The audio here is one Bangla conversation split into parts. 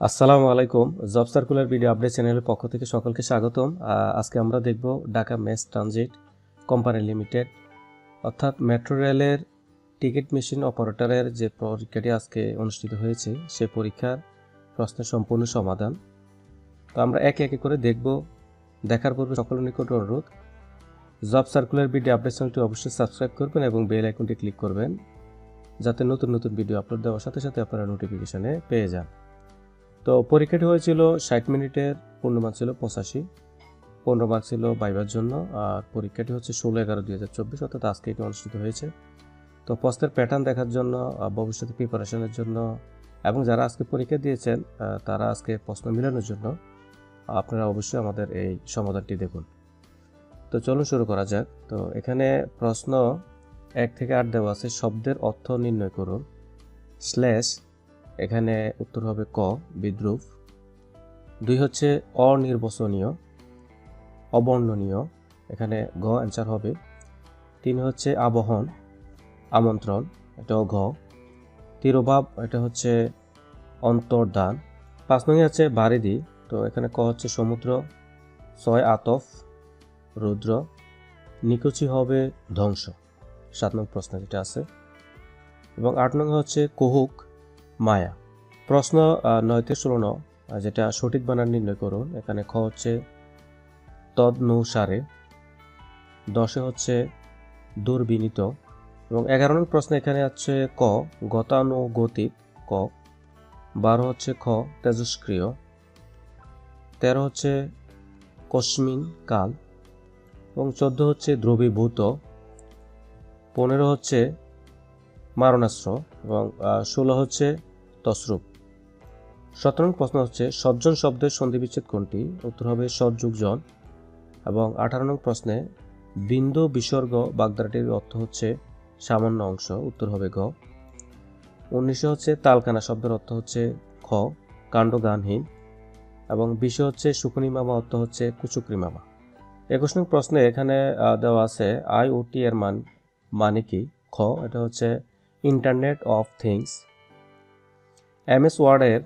আসসালামু আলাইকুম। জব সার্কুলার ভিডিও আপডেট চ্যানেলের পক্ষ থেকে সকলকে স্বাগতম। আজকে আমরা দেখব Dhaka mass transit company limited, অর্থাৎ মেট্রো রেলের টিকিট মেশিন অপারেটরের যে পরীক্ষাটি আজকে অনুষ্ঠিত হয়েছে, সে পরীক্ষার প্রশ্নের সম্পূর্ণ সমাধান। তো আমরা একে একে করে দেখব। দেখার পূর্বে সকলের নিকট অনুরোধ, জব সার্কুলার ভিডিও আপডেট চ্যানেলটি অবশ্যই সাবস্ক্রাইব করবেন এবং বেল আইকনটি ক্লিক করবেন, যাতে নতুন নতুন ভিডিও আপলোড দেওয়ার সাথে সাথে আপনারা নোটিফিকেশনে পেয়ে যান। তো পরীক্ষাটি হয়েছিল ষাট মিনিটের পূর্ণমান ছিল পঁচাশি, পনেরো মার্ক ছিল বাইবার জন্য, আর পরীক্ষাটি হচ্ছে ষোলো এগারো দুই হাজার চব্বিশ, অর্থাৎ আজকে এটি অনুষ্ঠিত হয়েছে। তো প্রশ্নের প্যাটার্ন দেখার জন্য ভবিষ্যতে প্রিপারেশনের জন্য, এবং যারা আজকে পরীক্ষা দিয়েছেন তারা আজকে প্রশ্ন মিলানোর জন্য, আপনারা অবশ্যই আমাদের এই সমাধানটি দেখুন। তো চলুন শুরু করা যাক। তো এখানে প্রশ্ন এক থেকে আট দেওয়া আছে, শব্দের অর্থ নির্ণয় করুন স্ল্যাশ এখানে উত্তর হবে ক, বিদ্রুপ। দুই হচ্ছে অনির্বাচনীয়, অবর্ণনীয়, এখানে গ অ্যান্সার হবে। তিন হচ্ছে আবহন, আমন্ত্রণ, এটাও ঘ। তিরোভাব, এটা হচ্ছে অন্তর্দান। পাঁচ নং আছে বারিদি, তো এখানে ক হচ্ছে সমুদ্র, ছয় আতফ, রুদ্র। নিকুচি হবে ধ্বংস। সাত নং প্রশ্ন যেটা আছে। এবং আট নং হচ্ছে কুহুক মায়া। প্রশ্ন আহ, নয় থেকে ষোলো ন যেটা সঠিক বানান নির্ণয় করুন এখানে খ হচ্ছে তদ তদনুসারে দশে হচ্ছে দুর্বিনীত এবং এগারো নং প্রশ্ন এখানে হচ্ছে ক গতানু গতানুগতিক ক বারো হচ্ছে খ তেজস্ক্রিয় তেরো হচ্ছে কস্মিন কাল এবং চোদ্দ হচ্ছে দ্রবীভূত পনেরো হচ্ছে মারণাস্ত্র এবং ষোলো হচ্ছে তসরূপ। সতেরো প্রশ্ন হচ্ছে, সজ্জন শব্দের সন্ধিবিচ্ছেদ কোনটি? উত্তর হবে সৎযুগজন এবং আঠারো নং প্রশ্নে, বিন্দু বিসর্গ বাগদারাটির অর্থ হচ্ছে সামান্য অংশ, উত্তর হবে গ। উনিশে হচ্ছে তালকানা শব্দের অর্থ হচ্ছে খ, কাণ্ডগানহীন। এবং বিশে হচ্ছে সুকুনি মামা অর্থ হচ্ছে কুচুকরি মামা একুশ নং প্রশ্নে এখানে দেওয়া আছে, আই ও টি এর মান মানে কি? খ, এটা হচ্ছে ইন্টারনেট অফ থিংস এমএস ওয়ার্ডের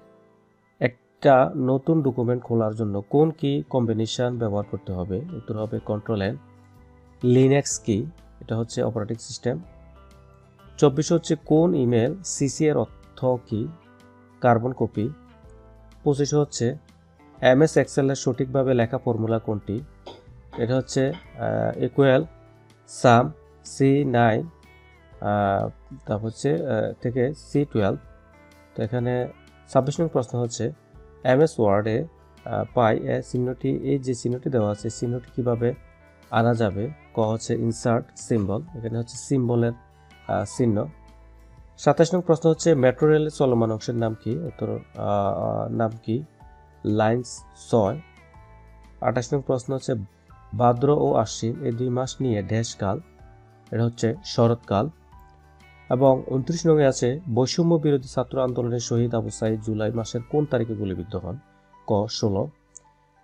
একটা নতুন ডকুমেন্ট খোলার জন্য কোন কি কম্বিনেশন ব্যবহার করতে হবে? উত্তর হবে কন্ট্রোল এন লিনেক্স কি এটা হচ্ছে অপারেটিং সিস্টেম চব্বিশ হচ্ছে কোন ইমেল সিসি এর অর্থ কি? কার্বন কপি পঁচিশ হচ্ছে এমএস এক্সেলের সঠিকভাবে লেখা ফর্মুলা কোনটি? এটা হচ্ছে ইকুয়াল সাম সি নাইন তারপর হচ্ছে থেকে সি টুয়েলভ তো এখানে ছাব্বিশ নং প্রশ্ন হচ্ছে এম এস ওয়ার্ডে পাই এ চিহ্নটি, এই যে চিহ্নটি দেওয়া আছে, চিহ্নটি কীভাবে আনা যাবে? ক হচ্ছে ইনসার্ট সিম্বল এখানে হচ্ছে সিম্বলের চিহ্ন। সাতাশ নং প্রশ্ন হচ্ছে মেট্রো রেলের চলমান অংশের নাম কি? উত্তর নাম কি? লাইন্স ছয়। আঠাশ নং প্রশ্ন হচ্ছে, ভাদ্র ও আশ্বিন, এই দুই মাস নিয়ে ড্যাশকাল এটা হচ্ছে শরৎকাল। এবং উনত্রিশ নঙে আছে, বৈষম্য বিরোধী ছাত্র আন্দোলনের শহীদ আবু সাইদ জুলাই মাসের কোন তারিখে গুলিবিদ্ধ হন? ক, ষোলো।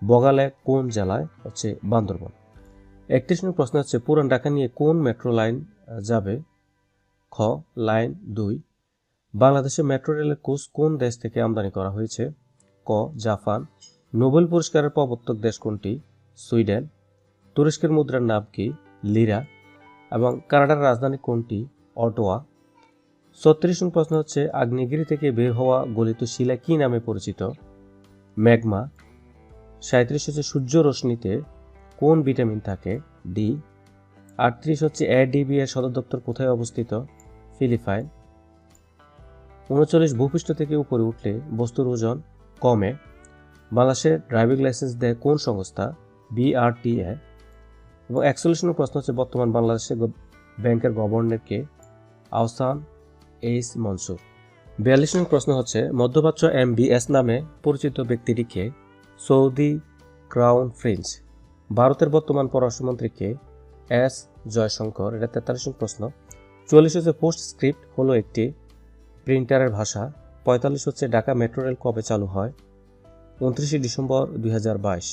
বগালে কোন জেলায়? হচ্ছে বান্দরবন। একত্রিশ নং প্রশ্ন হচ্ছে পুরান ঢাকা নিয়ে কোন মেট্রো লাইন যাবে? খ, লাইন দুই। বাংলাদেশে মেট্রো রেলের কোচ কোন দেশ থেকে আমদানি করা হয়েছে? ক, জাপান। নোবেল পুরস্কারের প্রবর্তক দেশ কোনটি? সুইডেন। তুরস্কের মুদ্রার নাম কি? লিরা। এবং কানাডার রাজধানী কোনটি? অটোয়া। ছত্রিশ প্রশ্ন হচ্ছে, আগ্নেয়গিরি থেকে বের হওয়া গলিত শিলা কি নামে পরিচিত? ম্যাগমা। সাঁত্রিশ হচ্ছে সূর্য রশ্মিতে কোন ভিটামিন থাকে? ডি। আটত্রিশ হচ্ছে এডিবি এর সদর দপ্তর কোথায় অবস্থিত? ফিলিপাইন। উনচল্লিশ ভূপৃষ্ঠ থেকে উপরে উঠলে বস্তুর ওজন কমে। বাংলাদেশের ড্রাইভিং লাইসেন্স দেয় কোন সংস্থা? বিআরটিএ এবং একচল্লিশ নম্বর প্রশ্ন হচ্ছে, বর্তমান বাংলাদেশের ব্যাংকের গভর্নর কে? আহসান এইস মনসুর। বিয়াল্লিশ নম্বর প্রশ্ন হচ্ছে, মধ্যপ্রাচ্য এমবিএস নামে পরিচিত ব্যক্তিটি কে? Saudi crown Prince. ভারতের বর্তমান পররাষ্ট্রমন্ত্রী কে? এস জয়শঙ্কর। এটা তেতাল্লিশ প্রশ্ন। চুয়াল্লিশ হচ্ছে পোস্ট স্ক্রিপ্ট হলো একটি প্রিন্টারের ভাষা। পঁয়তাল্লিশ হচ্ছে ঢাকা মেট্রো রেল কবে চালু হয়? উনত্রিশে ডিসেম্বর দুই হাজার বাইশ।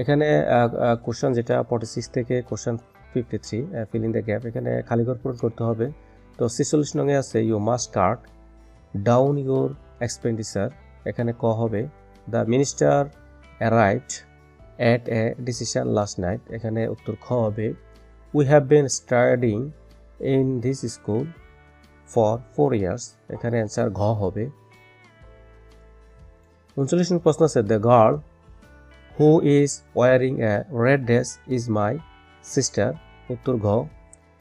এখানে কোশ্চেন যেটা ফর্টি সিক্স থেকে question fifty three fill in the gap এখানে খালিঘর পূরণ করতে হবে। তো ছেচল্লিশ নঙে আছে you must cut down your expenditure এখানে ক হবে the minister arrived at a decision last night এখানে উত্তর খ হবে we have been studying in this school for four years এখানে অ্যান্সার ঘ হবে। উনচল্লিশ নম্বর প্রশ্ন আছে the girl who is wearing a red dress is my sister উত্তর ঘ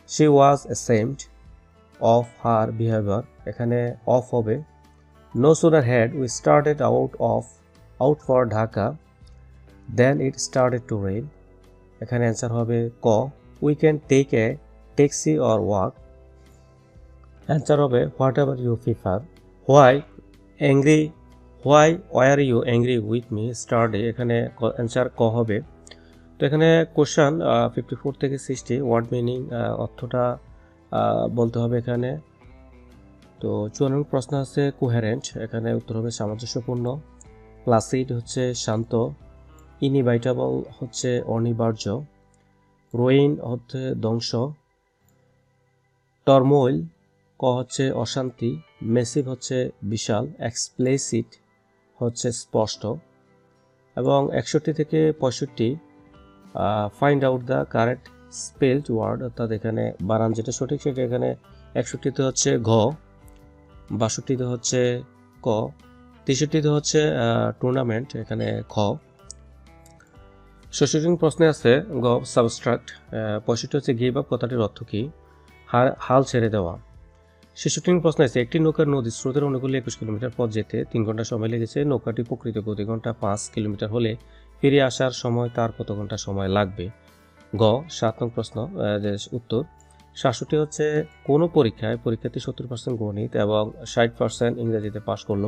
she was ashamed of her behaviour এখানে অফ হবে no sooner had we started out of out for Dhaka than it started to rain এখানে অ্যান্সার হবে ক we can take a taxi or walk answer হবে whatever you prefer why angry why were you angry with me Saturday এখানে অ্যান্সার ক হবে। তো এখানে কোশ্চান ফিফটি ফোর থেকে সিক্সটি ওয়ার্ড মিনিং অর্থটা বলতে হবে এখানে। তো চুয়ান্ন প্রশ্ন আছে কোহেরেন্ট এখানে উত্তর হবে সামঞ্জস্যপূর্ণ। প্লাসিড হচ্ছে শান্ত ইনিভাইটেবল হচ্ছে অনিবার্য। রোইন হচ্ছে ধ্বংস। টর্মোইল ক হচ্ছে অশান্তি। মেসিভ হচ্ছে বিশাল। এক্সপ্লেসিট হচ্ছে স্পষ্ট। এবং একষট্টি থেকে পঁয়ষট্টি find out the correct spelled word, অর্থাৎ এখানে বানান যেটা সঠিক সেটা এখানে একষট্টিতে হচ্ছে ঘ, বাষট্টিতে হচ্ছে ক, তেষট্টিতে হচ্ছে টুর্নামেন্ট এখানে খ। ষষ্ঠী প্রশ্নে আছে, গ সাবস্ট্রাক্ট পঁয়ষট্টি হচ্ছে গিভ আপ কথাটির অর্থ কী? হাল ছেড়ে দেওয়া। ছেষট্টি প্রশ্ন আছে, একটি নৌকার নদী স্রোতের অনুকূলে একুশ কিলোমিটার পথ যেতে তিন ঘণ্টা সময় লেগেছে, নৌকাটি প্রকৃত গতি ঘণ্টা পাঁচ কিলোমিটার হলে ফিরে আসার সময় তার কত ঘণ্টা সময় লাগবে? গ, সাত নং প্রশ্ন উত্তর, সাতষট্টি হচ্ছে কোনো পরীক্ষায় পরীক্ষার্থী সত্তর পার্সেন্ট গণিত এবং ষাট পার্সেন্ট ইংরেজিতে পাশ করল।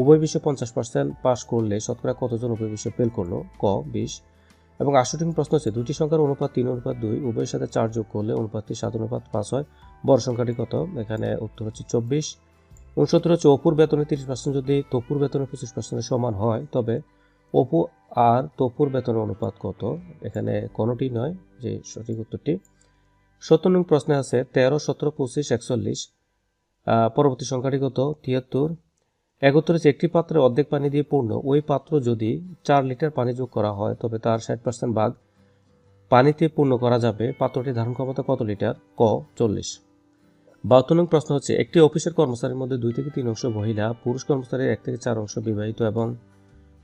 উভয় বিষয়ে পঞ্চাশ পার্সেন্ট পাশ করলে শতকরা কতজন উভয় বিষয়ে ফেল করল? ক, বিশ। এবং আটষট্টি প্রশ্ন হচ্ছে দুটি সংখ্যার অনুপাত তিন, অনুপাত দুই, উভয়ের সাথে চার যোগ করলে অনুপাতটি সাত, অনুপাত পাঁচ হয়। বড় সংখ্যাটি কত? এখানে উত্তর হচ্ছে চব্বিশ। উনসত্তর হচ্ছে অপুর বেতনে তিরিশ পার্সেন্ট যদি তপুর বেতনে পঁচিশ পার্সেন্টের সমান হয়, তবে অপু আর তপুর বেতনের অনুপাত কত? এখানে কোনোটি নয়, যে সঠিক উত্তরটি। সত্তর নং প্রশ্নে আছে, তেরো, সতেরো, পঁচিশ, একচল্লিশ। পরবর্তী সংখ্যাটি কত? তিয়াত্তর। একত্তর একটি পাত্রে অর্ধেক পানি দিয়ে পূর্ণ। ওই পাত্র যদি চার লিটার পানি যোগ করা হয়, তবে তার ষাট পার্সেন্ট ভাগ পানিতে পূর্ণ করা যাবে। পাত্রটি ধারণ ক্ষমতা কত লিটার? ক, চল্লিশ। বাহাত্তর নং প্রশ্ন হচ্ছে, একটি অফিসের কর্মচারীর মধ্যে দুই থেকে তিন অংশ মহিলা, পুরুষ কর্মচারীর এক থেকে চার অংশ বিবাহিত এবং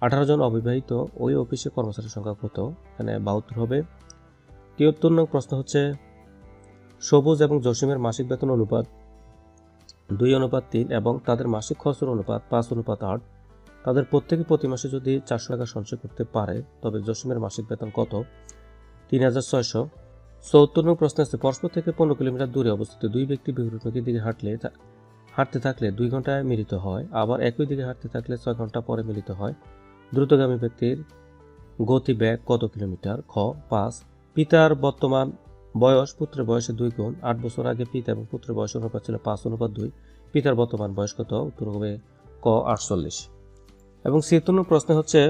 আঠারো জন অবিবাহিত ওই অফিসে কর্মচারীর সংখ্যা কত? এখানে বাহাত্তর হবে। তিয়াত্তর নং প্রশ্ন হচ্ছে, সবুজ এবং জসিমের মাসিক বেতন অনুপাত দুই অনুপাত তিন এবং তাদের মাসিক খরচের অনুপাত পাঁচ অনুপাত আট। তাদের প্রত্যেকে প্রতি মাসে যদি চারশো টাকা সঞ্চয় করতে পারে, তবে জসিমের মাসিক বেতন কত? তিন হাজার ছয়শো। চৌত্তর নং প্রশ্ন আছে পরস্পর থেকে পনেরো কিলোমিটার দূরে অবস্থিত দুই ব্যক্তি বিপরীতমুখী দিকে হাঁটলে হাঁটতে থাকলে দুই ঘন্টায় মিলিত হয়, আবার একই দিকে হাঁটতে থাকলে ছয় ঘণ্টা পরে মিলিত হয়। দ্রুতগামী ব্যক্তির গতি ব্যাগ কত কিলোমিটার? খ, পাঁচ। পিতার বর্তমান বয়স পুত্রের বয়সে দুই গুণ। আট বছর আগে পিতা এবং পুত্রের বয়স অনুপাত ছিল পাঁচ অনুপাত দুই। পিতার বর্তমান বয়স কত? উত্তর হবে ক, আটচল্লিশ। এবং নং প্রশ্নে হচ্ছে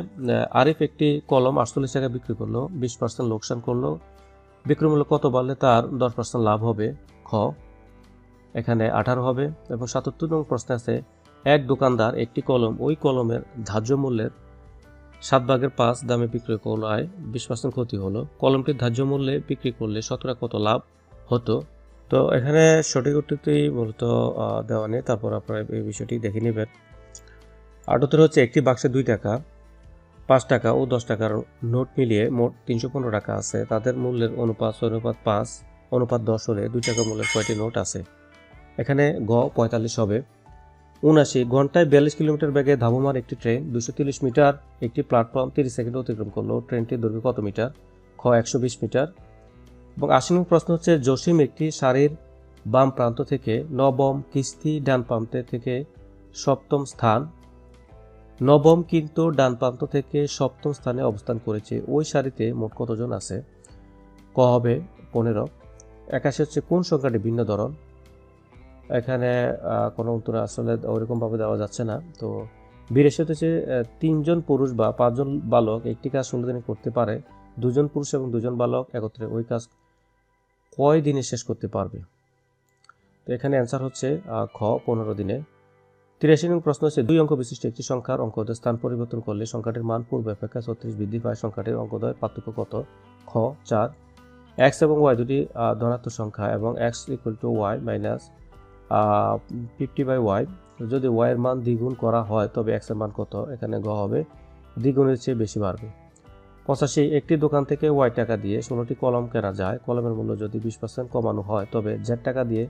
আরিফ একটি কলম আটচল্লিশ টাকা বিক্রি করল, বিশ পার্সেন্ট লোকসান করল। বিক্রয় মূল্য কত বাড়লে তার দশ পার্সেন্ট লাভ হবে? খ, এখানে আঠারো হবে। এবং সাতাত্তর নং প্রশ্ন আছে, এক দোকানদার একটি কলম, ওই কলমের ধার্য মূল্যের সাত ভাগের পাঁচ দামে বিক্রয় করলায় বিশ পার্সেন্ট ক্ষতি হলো। কলমটির ধার্য মূল্যে বিক্রি করলে শতকরা কত লাভ হতো? তো এখানে সঠিক উত্তরটি মূলত দেওয়া নেই। তারপর আপনারা এই বিষয়টি দেখে নেবেন। আটত্তর হচ্ছে একটি বাক্সে দুই টাকা, পাঁচ টাকা ও দশ টাকার নোট মিলিয়ে মোট তিনশো পনেরো টাকা আছে। তাদের মূল্যের অনুপাত অনুপাত পাঁচ, অনুপাত দশ হলে দুই টাকা মূল্যের কয়টি নোট আছে? এখানে গ পঁয়তাল্লিশ হবে। উনাশি ঘন্টায় বিয়াল্লিশ কিলোমিটার বেগে ধাবমান একটি ট্রেন, দুশো তিরিশ মিটার, একটি প্ল্যাটফর্ম তিরিশ সেকেন্ড অতিক্রম করল। ট্রেনটির দৈর্ঘ্য কত মিটার? খ, একশো বিশ মিটার। এবং আশি নম্বর প্রশ্ন হচ্ছে, জসিম একটি সারির বাম প্রান্ত থেকে নবম কিস্তি ডান প্রান্তে থেকে সপ্তম স্থান, নবম কিন্তু ডান প্রান্ত থেকে সপ্তম স্থানে অবস্থান করেছে। ওই সারিতে মোট কতজন আছে? ক হবে পনেরো। একাশি হচ্ছে কোন সংখ্যাটি? ভিন্ন ধরন। এখানে কোনো উত্তর আসলে ওইরকমভাবে দেওয়া যাচ্ছে না। তো বিরাশি হচ্ছে তিনজন পুরুষ বা পাঁচজন বালক একটি কাজ ষোলো দিনে করতে পারে। দুজন পুরুষ এবং দুজন বালক একত্রে ওই কাজ কয় দিনে শেষ করতে পারবে? তো এখানে অ্যান্সার হচ্ছে খ, পনেরো দিনে। তিরাশি নং প্রশ্ন হচ্ছে, দুই অঙ্ক বিশিষ্ট একটি সংখ্যার অঙ্কদের স্থান পরিবর্তন করলে সংখ্যাটির মান পূর্ব অপেক্ষা ছত্রিশ বৃদ্ধি পায়। সংখ্যাটির অঙ্কদয় পার্থক্য কত? খ, চার। এক্স এবং ওয়াই দুটি ধনাত্মক সংখ্যা এবং X equal to Y minus fifty by Y যদি ওয়াইয়ের মান দ্বিগুণ করা হয়, তবে এক্সের মান কত? এখানে গ হবে। দ্বিগুণের চেয়ে বেশি বাড়বে। পঁচাশি, একটি দোকান থেকে ওয়াই টাকা দিয়ে ষোলোটি কলম কেনা যায়। কলমের মূল্য যদি বিশ পার্সেন্ট কমানো হয়, তবে জেড টাকা দিয়ে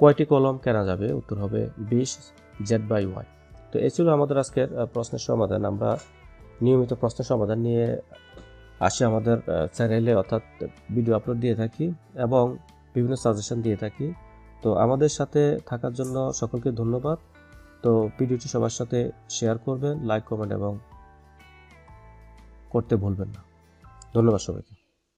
কয়টি কলম কেনা যাবে? উত্তর হবে বিশ জেড বাই ওয়াই তো এই ছিল আমাদের আজকের প্রশ্নের সমাধান। আমরা নিয়মিত প্রশ্নের সমাধান নিয়ে আসি আমাদের চ্যানেলে অর্থাৎ ভিডিও আপলোড দিয়ে থাকি এবং বিভিন্ন সাজেশন দিয়ে থাকি। তো আমাদের সাথে থাকার জন্য সকলকে ধন্যবাদ। তো ভিডিওটি সবার সাথে শেয়ার করবেন লাইক কমেন্ট এবং করতে ভুলবেন না। ধন্যবাদ সবাইকে।